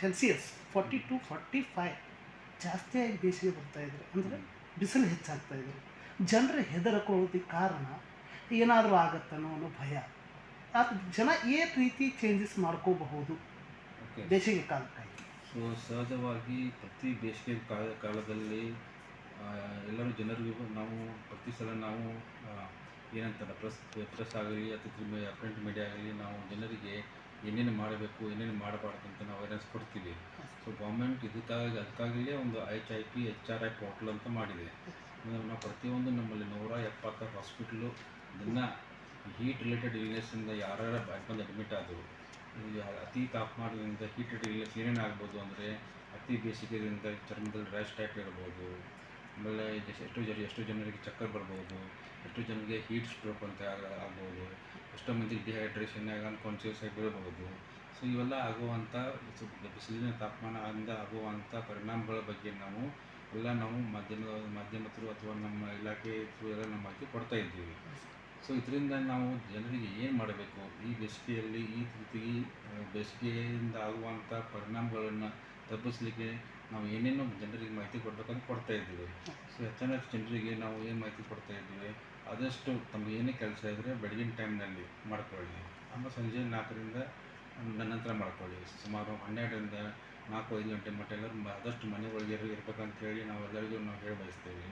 Celsius forty two forty five ಜಾಸ್ತಿಯಾಗಿ ಬೇಸಿಗೆ ಬರ್ತಾ ಇದ್ರು. ಅಂದರೆ ಬಿಸಿಲು ಹೆಚ್ಚಾಗ್ತಾ ಇದ್ರು. ಜನರು ಹೆದರ್ಕೊಳ್ಳೋದಕ್ಕೆ ಕಾರಣ ಏನಾದರೂ ಆಗತ್ತನೋ ಅನ್ನೋ ಭಯ. ಅದು ಜನ ಏ ರೀತಿ ಚೇಂಜಸ್ ಮಾಡ್ಕೋಬಹುದು. ಬೇಸಿಗೆ ಕಾಲಕ್ಕಾಗಿ ಸೊ ಸಹಜವಾಗಿ ಪ್ರತಿ ಬೇಸಿಗೆ ಕಾಲ ಕಾಲದಲ್ಲಿ ಎಲ್ಲರೂ ಜನರಿಗೂ ನಾವು ಪ್ರತಿ ಸಲ ನಾವು ಏನಂತಾರೆ ಪ್ರೆಸ್ ಪ್ರೆಸ್ ಆಗಲಿ ಅಥವಾ ಪ್ರಿಂಟ್ ಮೀಡಿಯಾ ಆಗಲಿ ನಾವು ಜನರಿಗೆ ಏನೇನು ಮಾಡಬೇಕು ಏನೇನು ಮಾಡಬಾರ್ದು ಅಂತ ನಾವು ಅವೇರ್ನೆಸ್ ಕೊಡ್ತೀವಿ. ಸೊ ಗೌರ್ಮೆಂಟ್ ಇದಕ್ಕಾಗಿ ಅದಕ್ಕಾಗಿಯೇ ಒಂದು H I P H R I portal ಅಂತ ಮಾಡಿದೆ. ನಾವು ನಾವು ಪ್ರತಿಯೊಂದು ನಮ್ಮಲ್ಲಿ ನೂರ ಎಪ್ಪತ್ತಾರು ಹಾಸ್ಪಿಟ್ಲು ದಿನ ಹೀಟ್ ರಿಲೇಟೆಡ್ ಇಲ್ನೆಸ್ಸಿಂದ ಯಾರ್ಯಾರ ಬಂದು ಅಡ್ಮಿಟ್ ಆದರು. ಅತಿ ತಾಪಮಾನದಿಂದ ಹೀಟ್ ರಿಲೇಟೆಡ್ ಇಲ್ನೆಸ್ ಏನೇನು ಆಗ್ಬೋದು ಅಂದರೆ ಅತಿ ಬೇಸಿಗೆಯಿಂದ ಚರ್ಮದಲ್ಲಿ ರ್ಯಾಶ್ ಟೈಪ್ ಇರ್ಬೋದು ಆಮೇಲೆ ಎಷ್ಟು ಜನ, ಎಷ್ಟು ಜನರಿಗೆ ಚಕ್ಕರ್ ಬರ್ಬೋದು, ಎಷ್ಟು ಜನರಿಗೆ ಹೀಟ್ ಸ್ಟ್ರೋಕ್ ಅಂತ ಆಗ- ಆಗ್ಬೋದು, ಎಷ್ಟೋ ಮಂದಿಗೆ ಡಿಹೈಡ್ರೇಷನ್ ಅನ್ಕಾನ್ಷಿಯಸ್ ಆಗಿ ಬೀಳ್ಬೋದು. ಸೊ ಇವೆಲ್ಲ ಆಗುವಂಥ ಬಿಸಿಲಿನ ತಾಪಮಾನದಿಂದ ಆಗುವಂಥ ಪರಿಣಾಮಗಳ ಬಗ್ಗೆ ನಾವು ಎಲ್ಲ ನಾವು ಮಾಧ್ಯಮ ಮಾಧ್ಯಮದ್ರು ಅಥವಾ ನಮ್ಮ ಇಲಾಖೆ ಥ್ರೂ ಎಲ್ಲ ನಮ್ಮ ಮಾಹಿತಿ ಕೊಡ್ತಾ ಇದ್ದೀವಿ. ಸೊ ಇದರಿಂದ ನಾವು ಜನರಿಗೆ ಏನು ಮಾಡಬೇಕು? ಈ ಬೇಸಿಗೆಯಲ್ಲಿ ಈ ರೀತಿ ಬೇಸಿಗೆಯಿಂದ ಆಗುವಂಥ ಪರಿಣಾಮಗಳನ್ನು ತಪ್ಪಿಸ್ಲಿಕ್ಕೆ ನಾವು ಏನೇನೋ ಜನರಿಗೆ ಮಾಹಿತಿ ಕೊಡಬೇಕಂತ ಕೊಡ್ತಾ ಇದ್ದೀವಿ. ಸೊ ಹೆಚ್ಚಿನ ಜನರಿಗೆ ನಾವು ಏನು ಮಾಹಿತಿ ಕೊಡ್ತಾ ಇದ್ದೀವಿ ಆದಷ್ಟು ತಮ್ಗೆ ಏನೇ ಕೆಲಸ ಇದ್ದರೆ ಬೆಳಗಿನ ಟೈಮ್ನಲ್ಲಿ ಮಾಡ್ಕೊಳ್ಳಿ. ಆಮೇಲೆ ಸಂಜೆ ನಾಲ್ಕರಿಂದ ನಂತರ ಮಾಡ್ಕೊಳ್ಳಿ. ಸುಮಾರು ಹನ್ನೆರಡರಿಂದ ನಾಲ್ಕು ಐದು ಗಂಟೆ ಮಟ್ಟ ಎಲ್ಲರೂ ಆದಷ್ಟು ಮನೆ ಒಳಗೆ ಇರು- ಇರ್ಬೇಕಂತ ಹೇಳಿ ನಾವು ಎಲ್ಲರಿಗೂ ನಾವು ಹೇಳಿ ಬಯಸ್ತೇವೆ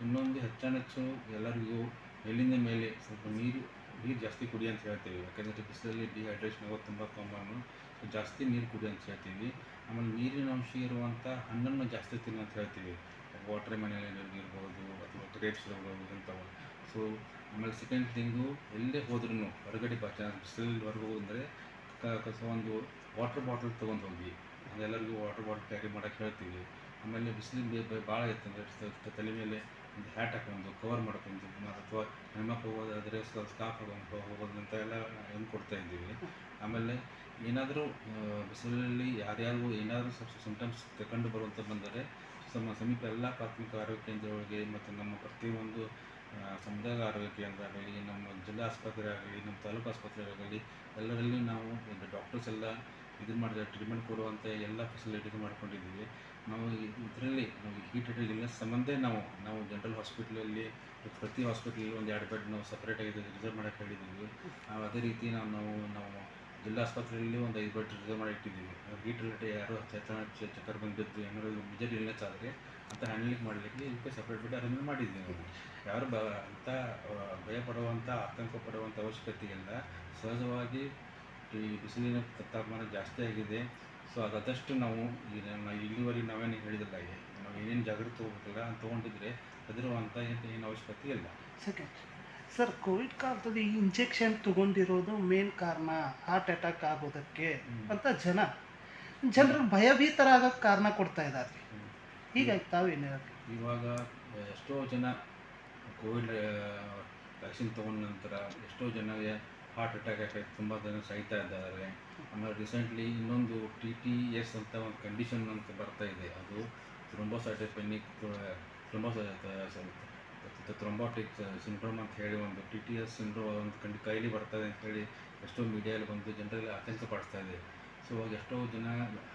ಇನ್ನೊಂದು ಹೆಚ್ಚಾನೆಚ್ಚು ಎಲ್ಲರಿಗೂ ಮೇಲಿಂದ ಮೇಲೆ ಸ್ವಲ್ಪ ನೀರು ನೀರು ಜಾಸ್ತಿ ಕುಡಿ ಅಂತ ಹೇಳ್ತೀವಿ. ಯಾಕಂದರೆ ಬಿಸಿಲಲ್ಲಿ ಡಿಹೈಡ್ರೇಷನ್ ಆಗೋದು ತುಂಬ ಕಾಮನ್ನು ಸೊ ಜಾಸ್ತಿ ನೀರು ಕುಡಿ ಅಂತ ಹೇಳ್ತೀವಿ. ಆಮೇಲೆ ನೀರಿನ ಅಂಶ ಇರುವಂಥ ಹಣ್ಣನ್ನು ಜಾಸ್ತಿ ತಿನ್ನು ಅಂತ ಹೇಳ್ತೀವಿ. ವಾಟರ್ ಮೆಲನ್ ಇರ್ಬೋದು ಅಥವಾ ಗ್ರೇಪ್ಸ್ ಇರ್ಬೋದು ಇಂಥವು ಸೊ ಆಮೇಲೆ ಸೆಕೆಂಡ್ ಥಿಂಗು ಎಲ್ಲೇ ಹೋದ್ರೂ ಹೊರಗಡೆ ಬಾ ಬಿಸಿಲಲ್ಲಿ ಹೊರಗೆ ಕಸ ಒಂದು ವಾಟರ್ ಬಾಟಲ್ ತೊಗೊಂಡು ಹೋಗಿ. ಅದೆಲ್ಲರಿಗೂ ವಾಟರ್ ಬಾಟಲ್ ಕ್ಯಾರಿ ಮಾಡೋಕ್ಕೆ ಹೇಳ್ತೀವಿ. ಆಮೇಲೆ ಬಿಸಿಲಿಂದ ಭಾಳ ಇತ್ತಂದರೆ ತ- ತಲೆ ಮೇಲೆ ಹ್ಯಾಟ್ ಹಾಕೊಂಡು ಕವರ್ ಮಾಡ್ಕೊಂಡು ಅಥವಾ ಹೆಣ್ಮಕ್ಳು ಹೋಗೋದಾದರೆ ಸ್ಕಾಫ್ ಹಾಕೊಂಡು ಹೋಗೋದು ಅಂತ ಎಲ್ಲ ಏನು ಕೊಡ್ತಾ ಇದ್ದೀವಿ. ಆಮೇಲೆ ಏನಾದರೂ ಬಿಸಿಲಲ್ಲಿ ಯಾರ್ಯಾರು ಏನಾದರೂ ಸ್ವಲ್ಪ ಸಿಂಟಮ್ಸ್ ಕಂಡು ಬರುವಂಥ ಬಂದರೆ ನಮ್ಮ ಸಮೀಪ ಎಲ್ಲ ಪ್ರಾಥಮಿಕ ಆರೋಗ್ಯ ಕೇಂದ್ರಗಳಿಗೆ ಮತ್ತು ನಮ್ಮ ಪ್ರತಿಯೊಂದು ಸಮುದಾಯ ಆರೋಗ್ಯ ಕೇಂದ್ರ ಆಗಲಿ, ನಮ್ಮ ಜಿಲ್ಲಾ ಆಸ್ಪತ್ರೆ ಆಗಲಿ, ನಮ್ಮ ತಾಲೂಕು ಆಸ್ಪತ್ರೆ ಆಗಲಿ ಎಲ್ಲರಲ್ಲಿ ನಾವು ಡಾಕ್ಟರ್ಸ್ ಎಲ್ಲ ಇದನ್ನು ಮಾಡಿದ್ರೆ ಟ್ರೀಟ್ಮೆಂಟ್ ಕೊಡುವಂಥ ಎಲ್ಲ ಫೆಸಿಲಿಟೀಸ್ ಮಾಡ್ಕೊಂಡಿದ್ದೀವಿ. ನಾವು ಇದರಲ್ಲಿ ನಾವು ಹೀಟ್ ಇಲ್ನೆಸ್ ಸಂಬಂಧ ನಾವು ನಾವು ಜನರಲ್ ಹಾಸ್ಪಿಟ್ಲಲ್ಲಿ ಪ್ರತಿ ಹಾಸ್ಪಿಟ್ಲಲ್ಲಿ ಒಂದು ಎರಡು ಬೆಡ್ ನಾವು ಸಪ್ರೇಟಾಗಿ ರಿಸರ್ವ್ ಮಾಡೋಕ್ಕೆ ಹೇಳಿದ್ದೀವಿ. ನಾವು ಅದೇ ರೀತಿ ನಾವು ನಾವು ನಾವು ಜಿಲ್ಲಾ ಆಸ್ಪತ್ರೆಯಲ್ಲಿ ಒಂದು ಐದು ಬೆಡ್ ರಿಸರ್ವ್ ಮಾಡಿ ಇಟ್ಟಿದ್ದೀವಿ. ಹೀಟ್ ರಿಲೇಟೆಡ್ ಯಾರು ಚೇತನ ಚಕರ್ ಬಂದಿದ್ದು ಏನಾದ್ರು ಮೇಜರ್ ಇಲ್ನೆಸ್ ಆದರೆ ಅಂತ ಹ್ಯಾಂಡ್ಲಿಂಗ್ ಮಾಡಲಿಕ್ಕೆ ಇದಕ್ಕೆ ಸಪ್ರೇಟ್ ಬೆಡ್ ಅರೇಂಜ್ ಮಾಡಿದ್ದೀವಿ ನಾವು. ಯಾರು ಬ, ಅಂತ ಭಯ ಪಡುವಂಥ ಆತಂಕ ಪಡುವಂಥ ಅವಶ್ಯಕತೆ ಇಲ್ಲ ಸಹಜವಾಗಿ ಈ ಬಿಸಿಲಿನ ತಾಪಮಾನ ಜಾಸ್ತಿ ಆಗಿದೆ. ಸೊ ಅದಾದಷ್ಟು ನಾವು ಈಗ ನಾವು ಇಲ್ಲಿವರೆಗೆ ನಾವೇನು ಹೇಳಿದಿಲ್ಲ ಈಗ ನಾವು ಏನೇನು ಜಾಗೃತಿ ತೊಗೋಬೇಕಲ್ಲ ಅಂತ ತೊಗೊಂಡಿದ್ರೆ ಅದಿರುವಂಥ ಏನು ಏನು ಅವಶ್ಯಕತೆ ಇಲ್ಲ. ಸೆಕೆಂಡ್ ಸರ್ ಕೋವಿಡ್ ಕಾಲದಲ್ಲಿ ಈ ಇಂಜೆಕ್ಷನ್ ತಗೊಂಡಿರೋದು ಮೇನ್ ಕಾರಣ ಹಾರ್ಟ್ ಅಟ್ಯಾಕ್ ಆಗೋದಕ್ಕೆ ಅಂತ ಜನ. ಜನರಿಗೆ ಭಯಭೀತರಾಗಕ್ಕೆ ಕಾರಣ ಕೊಡ್ತಾ ಇದ್ದಾರೆ. ಹೀಗಾಗಿ ತಾವೇನು ಹೇಳಕ್ಕೆ ಇವಾಗ ಎಷ್ಟೋ ಜನ ಕೋವಿಡ್ ವ್ಯಾಕ್ಸಿನ್ ತೊಗೊಂಡ ನಂತರ ಎಷ್ಟೋ ಜನಗೆ ಹಾರ್ಟ್ ಅಟ್ಯಾಕ್ ಆಗಿ ತುಂಬ ಜನ ಸಾಯ್ತಾ ಇದ್ದಾರೆ. ಆಮೇಲೆ ರೀಸೆಂಟ್ಲಿ ಇನ್ನೊಂದು ಟಿ ಟಿ ಎಸ್ ಅಂತ ಒಂದು ಕಂಡೀಷನ್ ಅಂತ ಬರ್ತಾ ಇದೆ. ಅದು ಥ್ರೊಂಬೋಸೈಟೋಪೆನಿಕ್ ಥ್ರೊಂಬೋಸ ಥ್ರೊಂಬೋಟಿಕ್ ಸಿಂಡ್ರೋಮ್ ಅಂತ ಹೇಳಿ ಒಂದು ಟಿ ಟಿ ಎಸ್ ಸಿಂಡ್ರೋಮ್ ಒಂದು ಕಂಡು ಕೈಲಿ ಬರ್ತದೆ ಅಂತ ಹೇಳಿ ಎಷ್ಟೋ ಮೀಡಿಯಲ್ಲಿ ಬಂದು ಜನರಲ್ಲಿ ಆತಂಕ ಪಡಿಸ್ತಾ ಇದೆ. ಸೊ ಎಷ್ಟೋ ಜನ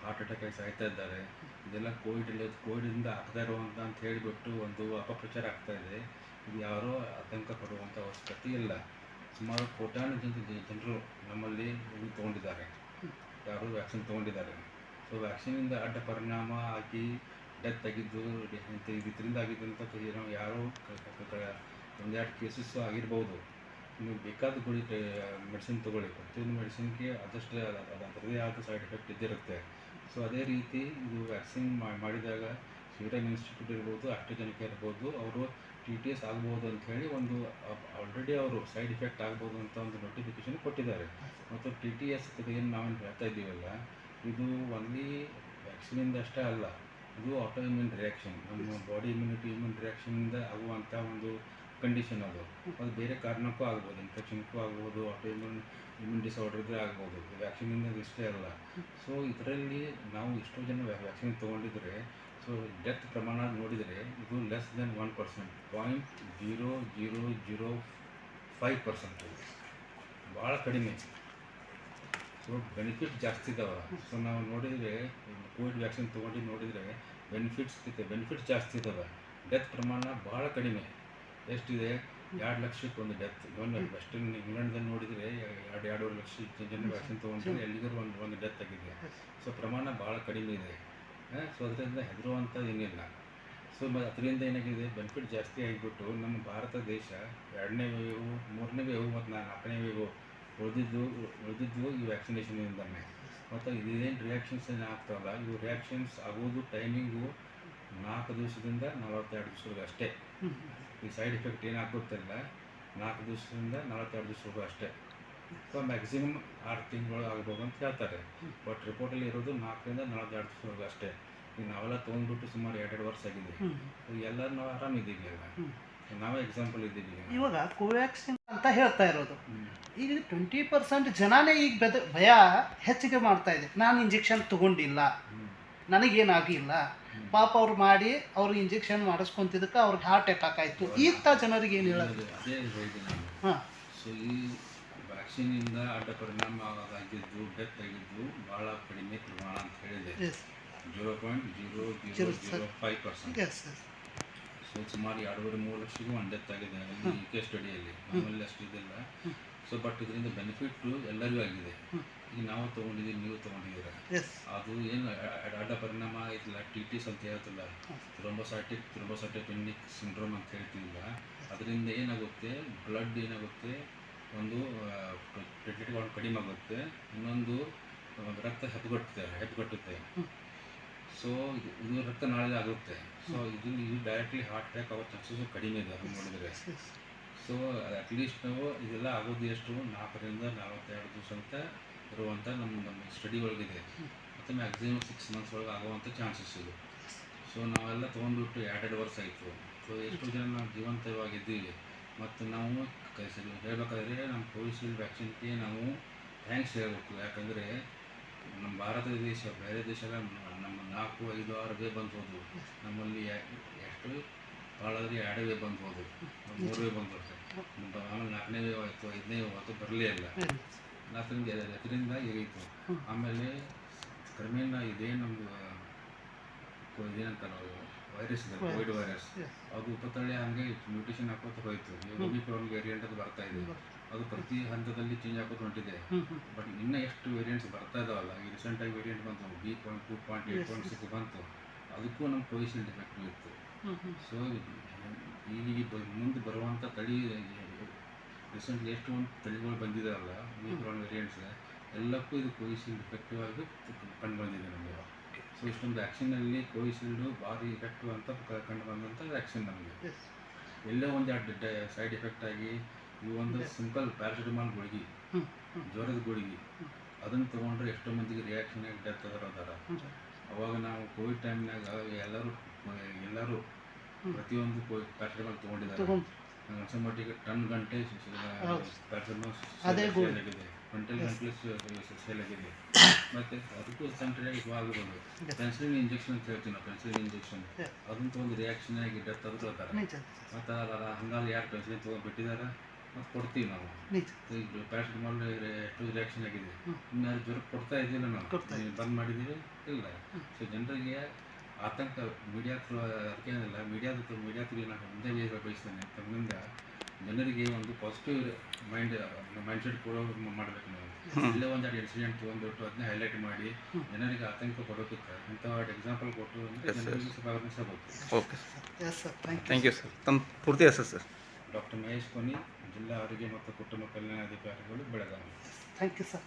ಹಾರ್ಟ್ ಅಟ್ಯಾಕ್ ಆಗಿ ಸಾಯ್ತಾ ಇದ್ದಾರೆ. ಇದೆಲ್ಲ ಕೋವಿಡ್ ಇಲ್ಲ ಕೋವಿಡಿಂದ ಆಗ್ತಾ ಇರುವಂಥ ಅಂತ ಹೇಳಿಬಿಟ್ಟು ಒಂದು ಅಪಪ್ರಚಾರ ಆಗ್ತಾ ಇದೆ. ಇದು ಯಾರೂ ಆತಂಕ ಪಡುವಂಥ ಅವಶ್ಯಕತೆ ಇಲ್ಲ. ಸುಮಾರು ಕೋಟ್ಯಾನು ಜನ ಜನರು ನಮ್ಮಲ್ಲಿ ಇದು ತೊಗೊಂಡಿದ್ದಾರೆ. ಯಾರು ವ್ಯಾಕ್ಸಿನ್ ತೊಗೊಂಡಿದ್ದಾರೆ. ಸೊ ವ್ಯಾಕ್ಸಿನಿಂದ ಅಡ್ಡ ಪರಿಣಾಮ ಆಗಿ ಡೆತ್ ಆಗಿದ್ದು ಇದರಿಂದ ಆಗಿದ್ದಂಥ ಏನೋ ಯಾರೋ ಯಾರು ಒಂದೆರಡು ಕೇಸಸ್ ಆಗಿರ್ಬೋದು. ನೀವು ಬೇಕಾದ ಗುಳಿ ಮೆಡಿಸಿನ್ ತೊಗೊಳ್ಳಿ. ಪ್ರತಿಯೊಂದು ಮೆಡಿಸಿನ್ಗೆ ಆದಷ್ಟು ಅದ- ಅದ- ಅದರದೇ ಆದ ಸೈಡ್ ಎಫೆಕ್ಟ್ ಇದ್ದಿರುತ್ತೆ. ಸೊ ಅದೇ ರೀತಿ ಇದು ವ್ಯಾಕ್ಸಿನ್ ಮಾಡಿದಾಗ ಸೀರಮ್ ಇನ್ಸ್ಟಿಟ್ಯೂಟ್ ಇರ್ಬೋದು ಅಷ್ಟಜನಿಕ ಇರ್ಬೋದು. ಅವರು ಟಿ ಟಿ ಎಸ್ ಆಗ್ಬೋದು ಅಂತ ಹೇಳಿ ಒಂದು ಆಲ್ರೆಡಿ ಅವರು ಸೈಡ್ ಇಫೆಕ್ಟ್ ಆಗ್ಬೋದು ಅಂತ ಒಂದು ನೋಟಿಫಿಕೇಶನ್ ಕೊಟ್ಟಿದ್ದಾರೆ. ಮತ್ತು ಟಿ ಟಿ ಎಸ್ ಏನು ನಾವೇನು ಹೇಳ್ತಾ ಇದ್ದೀವಲ್ಲ ಇದು ಒನ್ಲಿ ವ್ಯಾಕ್ಸಿನಿಂದ ಅಷ್ಟೇ ಅಲ್ಲ ಇದು ಆಟೋ ಇಮ್ಯೂನ್ ರಿಯಾಕ್ಷನ್ ನಮ್ಮ ಬಾಡಿ ಇಮ್ಯುನಿಟಿ ಇಮ್ಯೂನ್ ರಿಯಾಕ್ಷನಿಂದ ಆಗುವಂಥ ಒಂದು ಕಂಡೀಷನ್ ಅದು. ಅದು ಬೇರೆ ಕಾರಣಕ್ಕೂ ಆಗ್ಬೋದು ಇನ್ಫೆಕ್ಷನ್ಗೂ ಆಗ್ಬೋದು ಆಟೋ ಇಮ್ಯೂನ್ ಇಮ್ಯೂನ್ ಡಿಸಾರ್ಡರ್ಗೆ ಆಗ್ಬೋದು ವ್ಯಾಕ್ಸಿನಿಂದ ಇಷ್ಟೇ ಅಲ್ಲ. ಸೊ ಇದರಲ್ಲಿ ನಾವು ಎಷ್ಟೋ ಜನ ವ್ಯಾಕ್ಸಿನ್ ತೊಗೊಂಡಿದ್ರೆ ಸೊ ಡೆತ್ ಪ್ರಮಾಣ ನೋಡಿದರೆ ಇದು less than one percent point zero zero zero five percent ಭಾಳ ಕಡಿಮೆ. ಸೊ ಬೆನಿಫಿಟ್ ಜಾಸ್ತಿ ಇದಾವೆ. ಸೊ ನಾವು ನೋಡಿದರೆ ಕೋವಿಡ್ ವ್ಯಾಕ್ಸಿನ್ ತೊಗೊಂಡು ನೋಡಿದರೆ ಬೆನಿಫಿಟ್ಸ್ ಬೆನಿಫಿಟ್ಸ್ ಜಾಸ್ತಿ ಇದಾವೆ. ಡೆತ್ ಪ್ರಮಾಣ ಭಾಳ ಕಡಿಮೆ. ಎಷ್ಟಿದೆ? ಎರಡು ಲಕ್ಷಕ್ಕೆ ಒಂದು ಡೆತ್ ಒಂದು ವೆಸ್ಟರ್ನ್ ಇಂಗ್ಲೆಂಡ್ದಲ್ಲಿ ನೋಡಿದರೆ, ಎರಡು, ಎರಡೂವರೆ ಲಕ್ಷ ಜನ ವ್ಯಾಕ್ಸಿನ್ ತೊಗೊಂಡ್ರೆ ಎಲ್ಲಿಗೂ ಒಂದು ಒಂದು ಡೆತ್ ಆಗಿದೆ. ಸೊ ಪ್ರಮಾಣ ಭಾಳ ಕಡಿಮೆ ಇದೆ. ಸೊ ಅದರಿಂದ ಹೆದರುವಂಥ ಏನಿಲ್ಲ. ಸೊ ಅದರಿಂದ ಏನಾಗಿದೆ? ಬೆನಿಫಿಟ್ ಜಾಸ್ತಿ ಆಗಿಬಿಟ್ಟು ನಮ್ಮ ಭಾರತ ದೇಶ ಎರಡನೇ ವೇವು, ಮೂರನೇ ವೇವು ಮತ್ತು ನಾಲ್ಕನೇ ವೇವು ಉಳಿದಿದ್ದು ಉಳಿದಿದ್ದು ಈ ವ್ಯಾಕ್ಸಿನೇಷನಿಂದನೇ ಮತ್ತು ಇದೇನು ರಿಯಾಕ್ಷನ್ಸ್ ಏನು ಆಗ್ತಾವಲ್ಲ, ಇವು ರಿಯಾಕ್ಷನ್ಸ್ ಆಗೋದು ಟೈಮಿಂಗು ನಾಲ್ಕು ದಿವಸದಿಂದ ನಲವತ್ತೆರಡು ದಿವಸವರೆಗೂ ಅಷ್ಟೇ. ಈ ಸೈಡ್ ಎಫೆಕ್ಟ್ ಏನು ಆಗುತ್ತಿಲ್ಲ ನಾಲ್ಕು ದಿವಸದಿಂದ ನಲವತ್ತೆರಡು ದಿವಸವರೆಗೂ ಅಷ್ಟೇ. ಮ್ಯಾಕ್ಸಿಮಮ್ ಆರು ತಿಂಗಳು ಆಗ್ಬೋದು ಅಂತ ಹೇಳ್ತಾರೆ. ಬಟ್ ರಿಪೋರ್ಟಲ್ಲಿ ಇರೋದು ನಾಲ್ಕರಿಂದ ನಾಲ್ಕು ತಿಂಗಳು ಅಷ್ಟೇ. ಈಗ ನಾವೆಲ್ಲ ತೊಗೊಂಡ್ಬಿಟ್ಟು ಸುಮಾರು ಎರಡೆರಡು ವರ್ಷ ಆಗಿದೆ. ಎಲ್ಲರೂ ಎಲ್ಲ ನಾವು ಆರಾಮಿದ್ದೀವಿ ಹ್ಮ್. ನಾವೇ ಎಕ್ಸಾಂಪಲ್ ಇದ್ದೀವಿ ಈಗ. ಇವಾಗ ಕೋವ್ಯಾಕ್ಸಿನ್ ಅಂತ ಹೇಳ್ತಾ ಇರೋದು. ಈಗ ಟ್ವೆಂಟಿ ಪರ್ಸೆಂಟ್ ಜನನೇ ಈಗ ಬೆದ ಭಯ ಹೆಚ್ಚಿಗೆ ಮಾಡ್ತಾ ಇದೆ. ನಾನು ಇಂಜೆಕ್ಷನ್ ತಗೊಂಡಿಲ್ಲ. ನನಗೇನಾಗಿಲ್ಲ. ಪಾಪ ಅವ್ರು ಮಾಡಿ ಅವ್ರು ಇಂಜೆಕ್ಷನ್ ಮಾಡಿಸ್ಕೊಂತಿದ್ದಕ್ಕೆ ಅವ್ರಿಗೆ ಹಾರ್ಟ್ ಅಟ್ಯಾಕ್ ಆಯಿತು. ಇಂಥ ಜನರಿಗೆ ಏನು ಹೇಳೋದು? ಹಾಂ. ಸೊ ಈ ವ್ಯಾಕ್ಸಿನಿಂದ ಅಡ್ಡ ಪರಿಣಾಮ ಆಗಿದ್ದು ಡೆತ್ ಆಗಿದ್ದು ಭಾಳ ಕಡಿಮೆ ಪ್ರಮಾಣ ಅಂತ ಹೇಳಿದೆ. Zero point zero zero zero five percent so ಸುಮಾರು ಎರಡೂವರೆ ಮೂರು ಲಕ್ಷಗೂ ಒಂದು ಡೆತ್ ಆಗಿದೆ ಅಲ್ಲಿ. ಕೆ ಸ್ಟಡಿಯಲ್ಲಿ ನಮ್ಮಲ್ಲಿ ಅಷ್ಟು ಇದಿಲ್ಲ. ಸೊ ಬಟ್ ಇದರಿಂದ ಬೆನಿಫಿಟ್ ಎಲ್ಲರಿಗೂ ಆಗಿದೆ. ಈಗ ನಾವು ತೊಗೊಂಡಿದ್ದೀವಿ ನೀವು ತೊಗೊಂಡಿದ್ದೀರ? ಅದು ಏನು ಅಡ್ಡ ಪರಿಣಾಮ ಐತಿಲ್ಲ ಟಿ ಟಿಸ್ ಅಂತ ಹೇಳ್ತಿಲ್ಲ. ಥ್ರೋಂಬೋಸೈಟಿಕ್ ಥ್ರೋಂಬೋಸೈಟೋಪೆನಿಕ್ ಸಿಂಡ್ರೋಮ್ ಅಂತ ಹೇಳ್ತಿಲ್ಲ ಅದರಿಂದ ಏನಾಗುತ್ತೆ? ಬ್ಲಡ್ ಏನಾಗುತ್ತೆ? ಒಂದು ಪ್ಲೇಟ್ಲೆಟ್ಗಳು ಕಡಿಮೆ ಆಗುತ್ತೆ. ಇನ್ನೊಂದು ರಕ್ತ ಹೆಪ್ಪುಗಟ್ಟುತ್ತೆ ಹೆಪ್ಪುಗಟ್ಟುತ್ತೆ. ಸೊ ಇದು ಇದು ರಕ್ತ ನಾಳೆ ಆಗುತ್ತೆ. ಸೊ ಇದು ಇದು ಡೈರೆಕ್ಟ್ಲಿ ಹಾರ್ಟ್ ಅಟ್ಯಾಕ್ ಆಗೋ ಚಾನ್ಸಸ್ ಕಡಿಮೆ ಇದೆ ಅದು ನೋಡಿದರೆ. ಸೊ ಅಟ್ಲೀಸ್ಟ್ ನಾವು ಇದೆಲ್ಲ ಆಗೋದು ಎಷ್ಟು? ನಾಲ್ಕರಿಂದ ನಲವತ್ತೆರಡು ದಿವಸ ಅಂತ ಇರುವಂಥ ನಮ್ಮ ನಮ್ಮ ಸ್ಟಡಿ ಒಳಗಿದೆ. ಮತ್ತು ಮ್ಯಾಕ್ಸಿಮಮ್ ಸಿಕ್ಸ್ ಮಂತ್ಸ್ ಒಳಗೆ ಆಗುವಂಥ ಚಾನ್ಸಸ್ ಇದು. ಸೊ ನಾವೆಲ್ಲ ತೊಗೊಂಡ್ಬಿಟ್ಟು ಎರಡೆರಡು ವರ್ಷ ಆಯಿತು. ಸೊ ಎಷ್ಟು ಜನ ನಾವು ಜೀವಂತವಾಗಿದ್ದೀವಿ. ಮತ್ತು ನಾವು ಹೇಳಬೇಕಾದ್ರೆ ಹೇಳ್ಬೇಕಾದ್ರೆ ನಮ್ಮ ಕೋವಿಶೀಲ್ಡ್ ವ್ಯಾಕ್ಸಿನ್ಗೆ ನಾವು ಥ್ಯಾಂಕ್ಸ್ ಹೇಳಬೇಕು. ಯಾಕಂದರೆ ನಮ್ಮ ಭಾರತ ದೇಶ ಬೇರೆ ದೇಶ ನಮ್ಮ ನಾಲ್ಕು ಐದು ಆರು ವೇ ಬಂದು ಹೋದವು ನಮ್ಮಲ್ಲಿ ಎಷ್ಟು? ಭಾಳಾದ್ರೆ ಎರಡು ವೇ ಬಂದು ಹೋದವು ಮೂರು ವೇ ಬಂದು ಆಮೇಲೆ ನಾಲ್ಕನೇ ವೇ ಆಯಿತು ಐದನೇ ವೇ ಆಯಿತು ಬರಲೇ ಇಲ್ಲ. ಅದರಿಂದ ಅದರಿಂದ ಹ್ಮ್. ಆಮೇಲೆ ಕ್ರಮೇಣ ಇದೇ ನಮ್ಮದು ಇದೇನಂತಾರ ವೈರಸ್. ಇದೆ ಕೋವಿಡ್ ವೈರಸ್ ಅದು ಉಪತಳಿ ಹಂಗೆ ಮ್ಯೂಟೇಷನ್ ಹಾಕೋತ ಹೋಯ್ತು. ಈಗ ಒಮಿಕ್ರಾನ್ ವೇರಿಯಂಟ್ ಅದು ಬರ್ತಾ ಇದೆ. ಅದು ಪ್ರತಿ ಹಂತದಲ್ಲಿ ಚೇಂಜ್ ಆಗೋದು ಹೊಂಟಿದೆ. ಬಟ್ ಇನ್ನ ಎಷ್ಟು ವೇರಿಯಂಟ್ಸ್ ಬರ್ತಾ ಇದಾವಲ್ಲ ಈ ರೀಸೆಂಟಾಗಿ ವೇರಿಯಂಟ್ ಬಂತು B point two point eight point six ಬಂತು. ಅದಕ್ಕೂ ನಮ್ಮ ಪೊಸಿಷನ್ ಡಿಫೆಕ್ಟ್ ಇತ್ತು ಸೊ ಈಗ ಮುಂದೆ ಬರುವಂಥ ತಳಿ ರೀಸೆಂಟ್ಲಿ ಎಷ್ಟು ಒಂದು ತಳಿಗಳು ಬಂದಿದಾವಲ್ಲ ಒಮಿಕ್ರಾನ್ ವೇರಿಯಂಟ್ಸ್ ಎಲ್ಲಕ್ಕೂ ಇದು ಪೊಸಿಷನ್ ಎಫೆಕ್ಟಿವ್ ಆಗಿ ಕಂಡು ಬಂದಿದೆ ನಮಗೆ. ಸೊ ಇಷ್ಟೊಂದು ವ್ಯಾಕ್ಸಿನಲ್ಲಿ ಕೋವಿಶೀಲ್ಡು ಭಾರಿ ಇಫೆಕ್ಟ್ ಅಂತ ಕಂಡು ಬಂದಂಥ ವ್ಯಾಕ್ಸಿನ್ ನಮಗೆ ಎಲ್ಲೋ ಒಂದು ಎರಡು ಸೈಡ್ ಎಫೆಕ್ಟ್ ಆಗಿ ಈ ಒಂದು ಸಿಂಪಲ್ ಪ್ಯಾರಾಸಿಟಮಾಲ್ ಗುಳಿಗೆ ಜ್ವರದ ಗುಳಿಗೆ ಅದನ್ನು ತೊಗೊಂಡ್ರೆ ಎಷ್ಟೋ ಮಂದಿಗೆ ರಿಯಾಕ್ಷನ್ ಆಗಿ ಡೆತ್ ಅದಾರ ಅವಾಗ ನಾವು ಕೋವಿಡ್ ಟೈಮ್ನಾಗ ಎಲ್ಲರೂ ಎಲ್ಲರೂ. ಪ್ರತಿಯೊಂದು ಕೋವಿಡ್ ಪ್ಯಾರಾಸಿಟಮಾಲ್ ತೊಗೊಂಡಿದ್ದಾರೆ ಸುಮಾರು ಅನ್ಸೋ ಮಟ್ಟಿಗೆ ಟನ್ ಗಂಟೆ. ಪ್ಯಾರಾಸಿಟಮಾಲ್ ಆಗಿದೆ ಕ್ವಿಂಟಲ್ ಪ್ಲಸ್ ಸೇಲ್ ಆಗಿದೆ ಮತ್ತು ಅದಕ್ಕೂ ಸೆಂಟ್ರಿಯಾಗಿ ಇದು ಬಂದು. ಪೆನ್ಸಿಲಿನ್ ಇಂಜೆಕ್ಷನ್ ಅಂತ ಹೇಳ್ತೀವಿ ನಾವು ಪೆನ್ಸಿಲಿನ್ ಇಂಜೆಕ್ಷನ್. ಅದನ್ನು ತೊಗೊಂಡು ರಿಯಾಕ್ಷನ್ ಆಗಿ ಡೆತ್ ತಗೊಳ್ತಾರೆ ಮತ್ತು ಹಂಗಾಗಿ ಯಾರು ಪೆನ್ಸಿಲಿನ್ ತೊಗೊಂಡು ಬಿಟ್ಟಿದ್ದಾರೆ ಮತ್ತು ಕೊಡ್ತೀವಿ ನಾವು ಈಗ ಪ್ಯಾರಾಸಿಟಮಾಲ್ ಎಷ್ಟು ರಿಯಾಕ್ಷನ್ ಆಗಿದೆ. ಇನ್ನು ಅದು ಜ್ವರ ಕೊಡ್ತಾ ಇದ್ದಿಲ್ಲ ನಾವು ಬಂದ್ ಮಾಡಿದ್ದೀವಿ ಇಲ್ಲ. ಸೊ ಜನರಿಗೆ ಆತಂಕ ಮೀಡಿಯಾ ಥ್ರೂ ಅದಕ್ಕೆ ಏನಿಲ್ಲ ಮೀಡಿಯಾದ ಮೀಡಿಯಾ ಥ್ರೂ ನಾನು ಒಂದೇ ಬಯಸ್ತೇನೆ ತಮ್ಮಿಂದ ಜನರಿಗೆ ಒಂದು ಪಾಸಿಟಿವ್ ಮೈಂಡ್ ಮೈಂಡ್ ಸೆಟ್ ಕೊಡೋ ಮಾಡಬೇಕು ನಾವು. ಇಲ್ಲೇ ಒಂದು ಎರಡು ಇನ್ಸಿಡೆಂಟ್ ತೊಗೊಂಡ್ಬಿಟ್ಟು ಅದನ್ನ ಹೈಲೈಟ್ ಮಾಡಿ ಜನರಿಗೆ ಆತಂಕ ಕೊಡೋದಕ್ಕೆ ಇಂಥ ಎಕ್ಸಾಂಪಲ್ ಕೊಟ್ಟು ಅಂದರೆ ಜನರಿಗೆ ಸ್ವಲ್ಪ ಅವೇರ್ನೆಸ್ ಆಗಬೇಕು okay sir thank you thank you sir ತಮ್ಮ ಪೂರ್ತಿ ಹೆಸರು ಸರ್ ಡಾಕ್ಟರ್ ಮಹೇಶ್ ಕೊನಿ ಜಿಲ್ಲಾ ಆರೋಗ್ಯ ಮತ್ತು ಕುಟುಂಬ ಕಲ್ಯಾಣ ಅಧಿಕಾರಿಗಳು ಬೆಳಗಾವಿ. Thank you sir